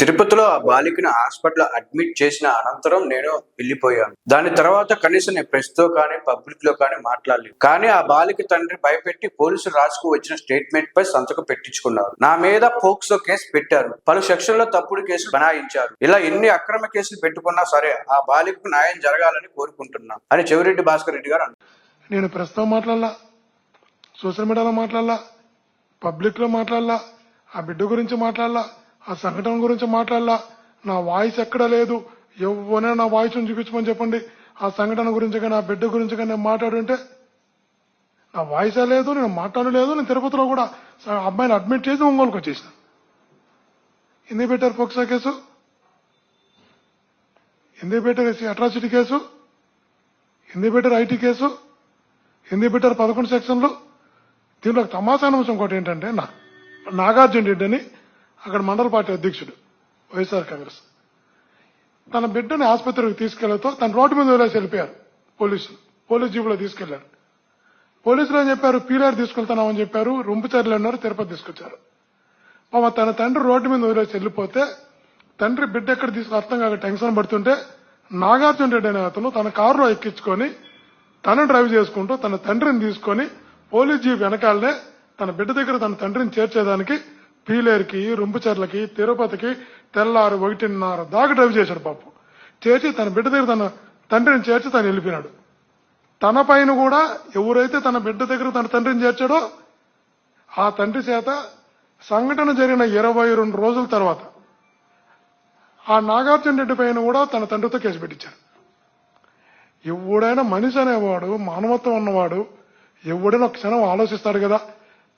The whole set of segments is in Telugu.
తిరుపతిలో ఆ బాలికను హాస్పిటల్ అడ్మిట్ చేసిన అనంతరం నేను వెళ్ళిపోయాను. దాని తర్వాత కనీసం నేను ప్రెస్తో కానీ పబ్లిక్లో కానీ మాట్లాడలేదు. కానీ ఆ బాలిక తండ్రి భయపెట్టి పోలీసులు రాసుకు వచ్చిన స్టేట్మెంట్ పై సంతకం పెట్టించుకున్నారు. నా మీద పోక్సో కేసు పెట్టారు. పలు సెక్షన్లో తప్పుడు కేసులు బనాయించారు. ఇలా ఎన్ని అక్రమ కేసులు పెట్టుకున్నా సరే ఆ బాలికకు న్యాయం జరగాలని కోరుకుంటున్నా అని చెవిరెడ్డి భాస్కర్ రెడ్డి గారు నేను ప్రస్తుతం మాట్లాడలా సోషల్ మీడియాలో మాట్లాడలా పబ్లిక్లో మాట్లాడలా ఆ బిడ్డ గురించి మాట్లాడలా ఆ సంఘటన గురించి మాట్లాడలా. నా వాయిస్ ఎక్కడ లేదు. ఎవరైనా నా వాయిస్ చూపించమని చెప్పండి. ఆ సంఘటన గురించి కానీ ఆ బిడ్డ గురించి కానీ నేను మాట్లాడుంటే నా వాయిసే లేదు నేను మాట్లాడలేదు నేను తిరుపతిలో కూడా అమ్మాయిని అబ్బాయిని అడ్మిట్ చేసి ఒంగోలుకు వచ్చేసాను. ఎందుకు పెట్టారు పోక్సా కేసు ఎందుకు పెట్టారు అట్రాసిటీ కేసు ఎందుకు పెట్టారు ఐటీ కేసు ఎందుకు పెట్టారు పదకొండు సెక్షన్లు. దీంట్లో ఒక తమాషా అంశం ఇంకోటి ఏంటంటే నా నాగార్జున రెడ్డి అని అక్కడ మండల పార్టీ అధ్యక్షుడు వైఎస్ఆర్ కాంగ్రెస్. తన బిడ్డని ఆసుపత్రికి తీసుకెళ్ళతో తన రోడ్డు మీద వదిలేసి వెళ్ళిపోయారు పోలీసులు. పోలీస్ జీపులో తీసుకెళ్ళారు. పోలీసులు అని చెప్పారు? పీలార్ తీసుకెళ్తున్నామని చెప్పారు. రొంపుచర్లు అన్నారు తిరుపతి తీసుకొచ్చారు. పాప తన తండ్రి రోడ్డు మీద వదిలేసి వెళ్ళిపోతే తండ్రి బిడ్డ ఎక్కడ తీసుకు అర్థం కాక టెన్షన్ పడుతుంటే నాగార్జున రెడ్డి అనే అతను తన కారులో ఎక్కించుకొని తను డ్రైవ్ చేసుకుంటూ తన తండ్రిని తీసుకొని పోలీస్ జీప్ వెనకాలనే తన బిడ్డ దగ్గర తన తండ్రిని చేర్చేదానికి పీలేరుకి రొంపుచర్లకి తిరుపతికి తెల్లారు ఒకటిన్నర దాకా డ్రైవ్ చేశాడు పాపం. చేసి తన బిడ్డ దగ్గర తన తండ్రిని చేర్చి తను వెళ్ళిపోయినాడు. తన పైన కూడా ఎవరైతే తన బిడ్డ దగ్గర తన తండ్రిని చేర్చాడో ఆ తండ్రి చేత సంఘటన జరిగిన ఇరవై రెండు రోజుల తర్వాత ఆ నాగార్జున రెడ్డి పైన కూడా తన తండ్రితో కేసు పెట్టించారు. ఎవడైనా మనిషి అనేవాడు మానవత్వం ఉన్నవాడు ఎవడైనా ఒక క్షణం ఆలోచిస్తాడు కదా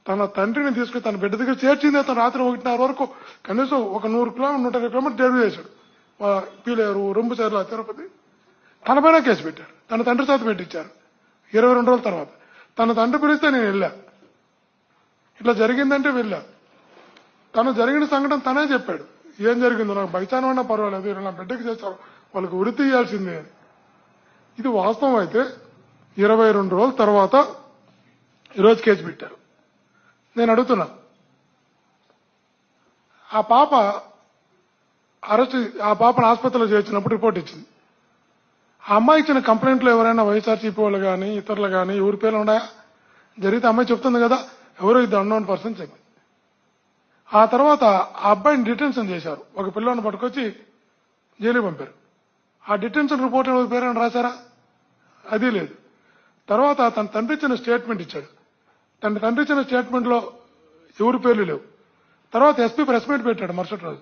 తన తండ్రిని తీసుకుని తన బిడ్డ దగ్గర చేర్చింది తను రాత్రి ఒకటిన్నర వరకు. కనీసం ఒక నూరు కిలోమీటర్ నూట ఇరవై కిలోమీటర్ డ్రైవ్ చేశాడు. ఆ పీలేరు రొంబుచేర్ల తిరుపతి. తన పైన కేసు పెట్టారు. తన తండ్రి చేత పెట్టించారు. ఇరవై రెండు రోజుల తర్వాత. తన తండ్రి పిలిస్తే నేను వెళ్ళా. ఇట్లా జరిగిందంటే వెళ్ళా. తను జరిగిన సంఘటన తనే చెప్పాడు. ఏం జరిగిందో నాకు బైచానం అన్నా పర్వాలేదు ఇలా నా బిడ్డకి చేస్తారు వాళ్ళకి వృత్తి ఇవ్వాల్సిందే అని. ఇది వాస్తవం అయితే ఇరవై రెండు రోజుల తర్వాత ఈరోజు కేసు పెట్టారు. నేను అడుగుతున్నా. ఆ పాప అరెస్ట్ ఆ పాపను ఆసుపత్రిలో చేర్చినప్పుడు రిపోర్ట్ ఇచ్చింది. ఆ అమ్మాయి ఇచ్చిన కంప్లైంట్లు ఎవరైనా వైఎస్ఆర్సీపీ వాళ్ళు కానీ ఇతరులు కానీ ఎవరి పేర్లు ఉన్నాయా? జరిగితే అమ్మాయి చెప్తుంది కదా ఎవరో ఇద్దరు అన్నోన్ పర్సన్ చెప్పింది ఆ తర్వాత ఆ అబ్బాయిని డిటెన్షన్ చేశారు. ఒక పిల్లని పట్టుకొచ్చి జైలుకి పంపారు. ఆ డిటెన్షన్ రిపోర్ట్ ఎవరి పేరైనా రాశారా? అది లేదు. తర్వాత తన తండ్రి ఇచ్చిన స్టేట్మెంట్ ఇచ్చాడు. తన తండ్రి ఇచ్చిన స్టేట్మెంట్లో ఎవరి పేర్లు లేవు. తర్వాత ఎస్పీ ప్రెస్ మీట్ పెట్టాడు మరుసటి రోజు.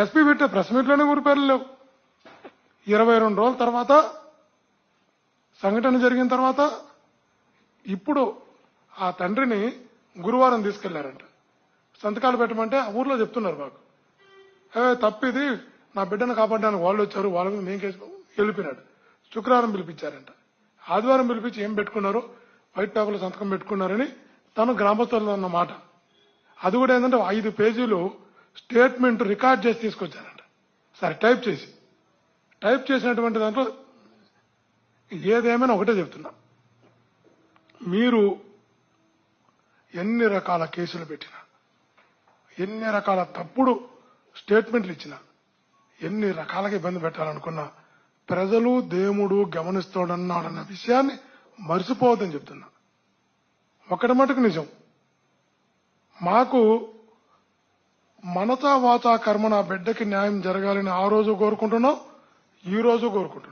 ఎస్పీ పెట్టే ప్రెస్ మీట్లోనే ఎవరి పేర్లు లేవు. ఇరవై రెండు రోజుల తర్వాత సంఘటన జరిగిన తర్వాత ఇప్పుడు ఆ తండ్రిని గురువారం తీసుకెళ్ళారంట. సంతకాలు పెట్టమంటే ఆ ఊర్లో చెప్తున్నారు మాకు. తప్పిది నా బిడ్డను కాపాడడానికి వాళ్ళు వచ్చారు వాళ్ళ మీద మేము కేసు వెళ్ళిపోయినాడు. శుక్రవారం పిలిపించారంట. ఆదివారం పిలిపించి ఏం పెట్టుకున్నారు? వైట్ పేపర్లో సంతకం పెట్టుకున్నారని తను గ్రామస్తుల్లో అన్నమాట అది కూడా ఏంటంటే ఐదు పేజీలు స్టేట్మెంట్ రికార్డ్ చేసి తీసుకొచ్చానంట సరే టైప్ చేసి. టైప్ చేసినటువంటి దాంట్లో ఏదేమైనా ఒకటే చెప్తున్నా. మీరు ఎన్ని రకాల కేసులు పెట్టినా ఎన్ని రకాల తప్పుడు స్టేట్మెంట్లు ఇచ్చినా ఎన్ని రకాలుగా ఇబ్బంది పెట్టాలనుకున్నా ప్రజలు దేవుడు గమనిస్తాడన్నాడన్న విషయాన్ని మర్చిపోవద్దని చెప్తున్నా. ఒకటి మటుకు నిజం. మాకు మనతా వాచా కర్మ నా బిడ్డకి న్యాయం జరగాలని ఆ రోజు కోరుకుంటున్నాం ఈ రోజు కోరుకుంటున్నాం.